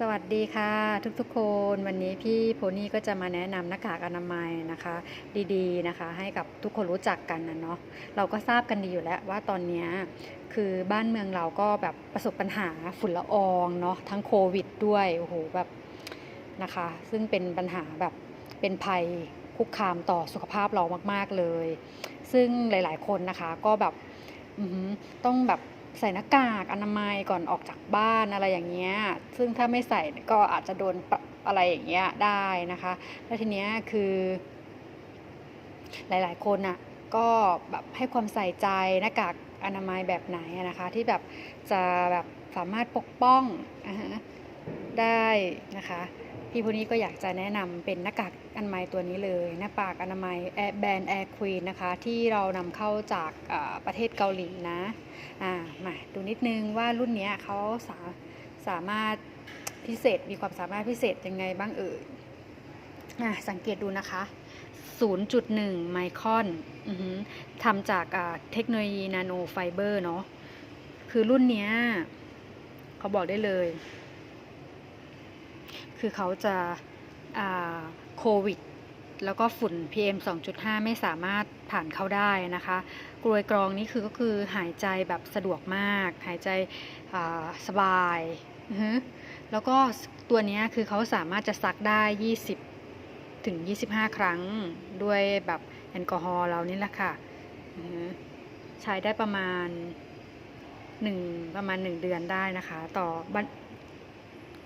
สวัสดีค่ะทุกๆคนวันนี้พี่โพนี่ก็จะมาแนะนำหน้ากากอนามัยนะคะ ดีๆนะคะ ให้กับทุกคนรู้จักกันนะเนาะเราก็ทราบกันดีอยู่แล้วว่าตอนนี้คือบ้านเมืองเราก็แบบประสบปัญหาฝุ่นละอองเนาะทั้งโควิดด้วยโอ้โหแบบนะคะ ซึ่งเป็นปัญหาแบบเป็นภัยคุกคามต่อสุขภาพเรามาก ๆเลย ซึ่งหลายๆคนนะคะก็แบบอือหือต้องแบบ ใส่หน้ากากอนามัยก่อนออกจากบ้านอะไรอย่างเงี้ย ซึ่งถ้าไม่ใส่ก็อาจจะโดนอะไรอย่างเงี้ยได้นะคะ แล้วทีเนี้ยคือ หลายๆ คนน่ะก็แบบให้ความใส่ใจหน้ากากอนามัยแบบไหนนะคะ ที่แบบจะแบบสามารถปกป้องได้นะคะ พี่ผู้นี้ก็อยากจะแนะนำเป็นหน้ากากอนามัยตัวนี้เลยหน้ากากอนามัยแบรนด์แอร์ควีนนะคะที่เรานำเข้าจากประเทศเกาหลีนะอ่ามาดูนิดนึงว่ารุ่นนี้เขาสาสามารถพิเศษมีความสามารถพิเศษยังไงบ้างเอ่ยอะสังเกตดูนะคะ 0.1 ไมครอนอือหือทำจากเทคโนโลยีนาโนไฟเบอร์เนาะคือรุ่นนี้เขาบอกได้เลย คือเขาจะโควิดแล้วก็ฝุ่น PM 2.5 ไม่สามารถผ่านเข้าได้นะคะกลวยกรองนี่คือก็คือหายใจแบบสะดวกมาก หายใจสบาย แล้วก็ตัวนี้คือเขาสามารถจะซักได้ 20 ถึง 25 ครั้งด้วยแบบแอลกอฮอล์เรานี่แหละค่ะ ใช้ได้ประมาณ 1 ประมาณ 1 เดือนได้นะคะ ต่อบรร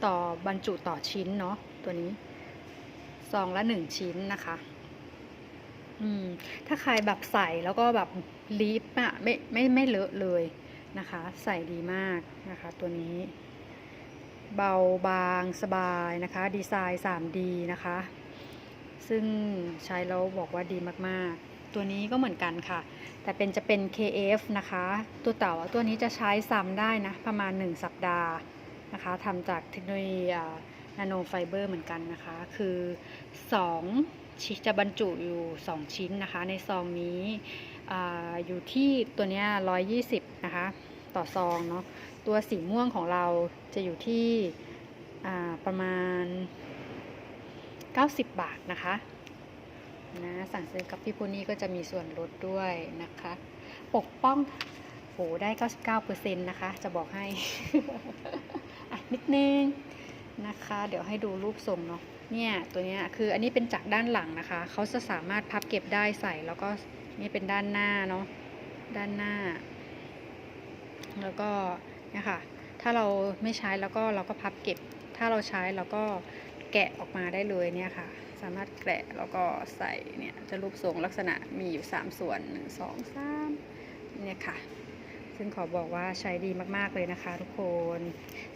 ต่อบรรจุต่อชิ้นเนาะตัวนี้ซองละหนึ่งชิ้นนะคะอืมถ้าใครแบบใส่แล้วก็แบบลิปอะไม่ไม่ไม่เลอะเลยนะคะ ใส่ดีมากนะคะ ตัวนี้ เบาบางสบายนะคะ ดีไซน์ 3D นะคะ ซึ่งใช้แล้วบอกว่าดีมากๆ ตัวนี้ก็เหมือนกันค่ะ แต่เป็นจะเป็น KF นะคะ ตัวเต่าตัวนี้จะใช้ซ้ำได้นะ ประมาณ 1 สัปดาห์ นะคะทำจากเทคโนโลยีนาโนไฟเบอร์เหมือนกันนะคะ คือ 2 ชิ้นจะบรรจุอยู่ 2 ชิ้นนะคะ ในซองนี้ออยู่ที่ตัวนี้ย120 นะคะ ต่อซองเนาะตัวสีม่วงของเราจะอยู่ที่ประมาณ 90 บาทนะคะนะสั่งซื้อกับพี่พูนี่ก็จะมีส่วนลดด้วยนะคะ ปกป้องโหได้ 99%นะคะ จะบอกให้ นิดนึงนะคะ เดี๋ยวให้ดูรูปทรงเนาะเนี่ยตัวเนี้ยคืออันนี้เป็นจากด้านหลังนะคะเขาจะสามารถพับเก็บได้ใส่แล้วก็นี่เป็นด้านหน้าเนาะด้านหน้า แล้วก็เนี่ยค่ะถ้าเราไม่ใช้แล้วก็เราก็พับเก็บ ถ้าเราใช้เราก็แกะออกมาได้เลยเนี่ยค่ะ สามารถแกะแล้วก็ใส่เนี่ยจะรูปทรงลักษณะมีอยู่ 3 ส่วน 1 2 3เนี่ยค่ะ ซึ่งขอบอกว่าใช้ดีมากๆเลยนะคะทุกคน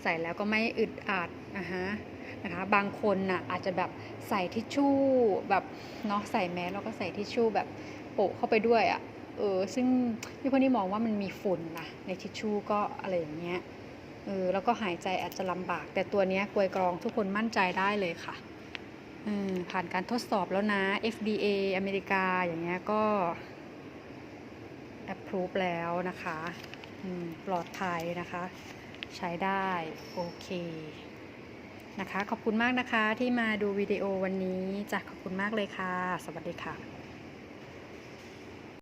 ใส่แล้วก็ไม่อึดอัดนะฮะนะคะ บางคนน่ะอาจจะแบบใส่ทิชชู่แบบเนาะใส่แมสแล้วก็ใส่ทิชชู่แบบโปะเข้าไปด้วยอะ่ะเออซึ่งพี่คนนี้มองว่ามันมีฝุ่นนะในทิชชู่ก็อะไรอย่างเงี้ยเออแล้วก็หายใจอาจจะลำบาก แต่ตัวเนี้ยกลวยกรองทุกคนมั่นใจได้เลยค่ะอืมผ่านการทดสอบแล้วนะ FDA อเมริกาอย่างเงี้ยก็ approve แล้วนะคะปลอดภัยนะคะ ใช้ได้โอเคนะคะ ขอบคุณมากนะคะที่มาดูวิดีโอวันนี้จ้ะขอบคุณมากเลยค่ะ สวัสดีค่ะ